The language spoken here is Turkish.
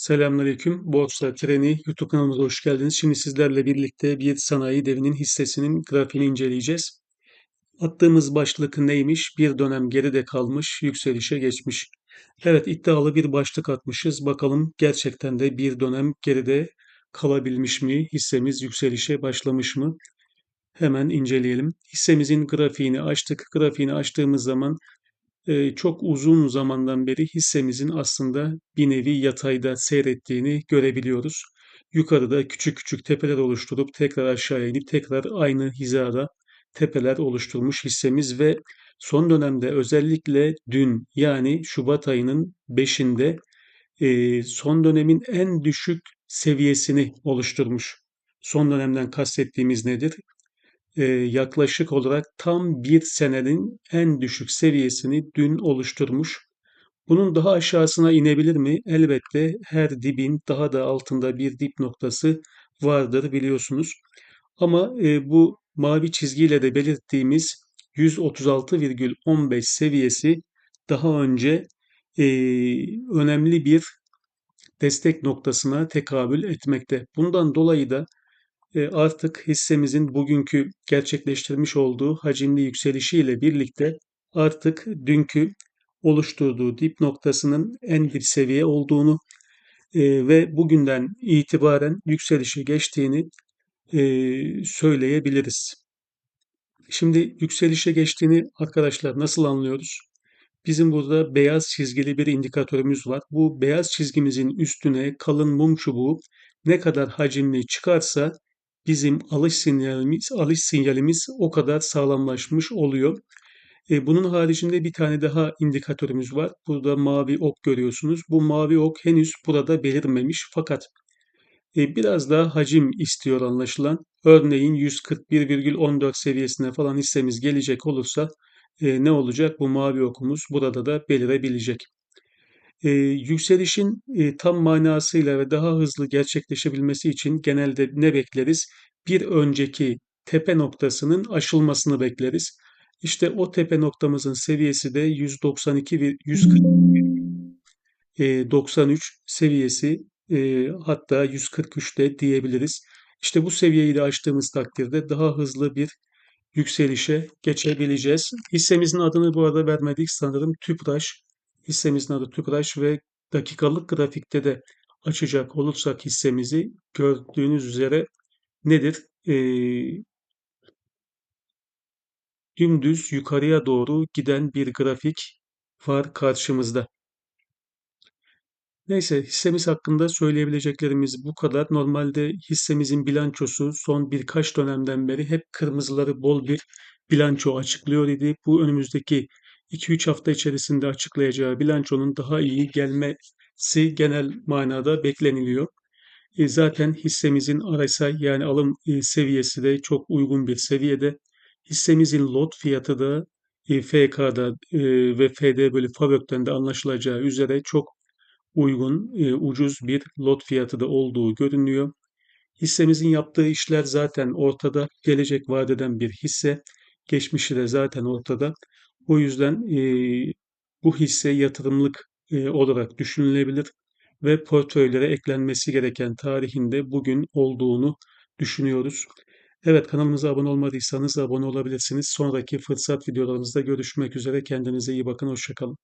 Selamünaleyküm. Borsa Treni YouTube kanalımıza hoş geldiniz. Şimdi sizlerle birlikte bir sanayi devinin hissesinin grafiğini inceleyeceğiz. Attığımız başlık neymiş? Bir dönem geride kalmış, yükselişe geçmiş. Evet iddialı bir başlık atmışız. Bakalım gerçekten de bir dönem geride kalabilmiş mi? Hissemiz yükselişe başlamış mı? Hemen inceleyelim. Hissemizin grafiğini açtık. Grafiğini açtığımız zaman çok uzun zamandan beri hissemizin aslında bir nevi yatayda seyrettiğini görebiliyoruz. Yukarıda küçük küçük tepeler oluşturup tekrar aşağıya inip tekrar aynı hizada tepeler oluşturmuş hissemiz ve son dönemde özellikle dün yani Şubat ayının 5'inde e, son dönemin en düşük seviyesini oluşturmuş. Son dönemden kastettiğimiz nedir? E, yaklaşık olarak tam bir senenin en düşük seviyesini dün oluşturmuş. Bunun daha aşağısına inebilir mi? Elbette her dibin daha da altında bir dip noktası vardır biliyorsunuz. Ama e, bu mavi çizgiyle de belirttiğimiz 136,15 seviyesi daha önce e, önemli bir destek noktasına tekabül etmekte. Bundan dolayı da artık hissemizin bugünkü gerçekleştirmiş olduğu hacimli yükselişiyle birlikte artık dünkü oluşturduğu dip noktasının en dip seviye olduğunu e, ve bugünden itibaren yükselişe geçtiğini e, söyleyebiliriz. Şimdi yükselişe geçtiğini arkadaşlar nasıl anlıyoruz? Bizim burada beyaz çizgili bir indikatörümüz var. Bu beyaz çizgimizin üstüne kalın mum çubuğu ne kadar hacimli çıkarsa bizim alış sinyalimiz, alış sinyalimiz o kadar sağlamlaşmış oluyor. E, bunun haricinde bir tane daha indikatörümüz var. Burada mavi ok görüyorsunuz. Bu mavi ok henüz burada belirmemiş fakat e, biraz daha hacim istiyor anlaşılan. Örneğin 141,14 seviyesine falan hissemiz gelecek olursa e, ne olacak? Bu mavi okumuz burada da belirebilecek. E, yükselişin e, tam manasıyla ve daha hızlı gerçekleşebilmesi için genelde ne bekleriz? Bir önceki tepe noktasının aşılmasını bekleriz. İşte o tepe noktamızın seviyesi de 192 ve 193 seviyesi e, hatta 143 de diyebiliriz. İşte bu seviyeyi de aştığımız takdirde daha hızlı bir yükselişe geçebileceğiz. Hissemizin adını bu arada vermedik sanırım TÜPRAŞ. Hissemizin adı TÜPRAŞ ve dakikalık grafikte de açacak olursak hissemizi gördüğünüz üzere nedir? Ee, dümdüz yukarıya doğru giden bir grafik var karşımızda. Neyse hissemiz hakkında söyleyebileceklerimiz bu kadar. Normalde hissemizin bilançosu son birkaç dönemden beri hep kırmızıları bol bir bilanço açıklıyor idi. Bu önümüzdeki 2-3 hafta içerisinde açıklayacağı bilançonun daha iyi gelmesi genel manada bekleniliyor. E, zaten hissemizin RSI yani alım e, seviyesi de çok uygun bir seviyede. Hissemizin lot fiyatı da e, FK'da e, ve FD bölü FAVÖK'ten de anlaşılacağı üzere çok uygun, e, ucuz bir lot fiyatı da olduğu görünüyor. Hissemizin yaptığı işler zaten ortada. Gelecek vadeden bir hisse. Geçmişi de zaten ortada. O yüzden e, bu hisse yatırımlık e, olarak düşünülebilir ve portföylere eklenmesi gereken tarihinde bugün olduğunu düşünüyoruz. Evet kanalımıza abone olmadıysanız abone olabilirsiniz. Sonraki fırsat videolarımızda görüşmek üzere. Kendinize iyi bakın. Hoşçakalın.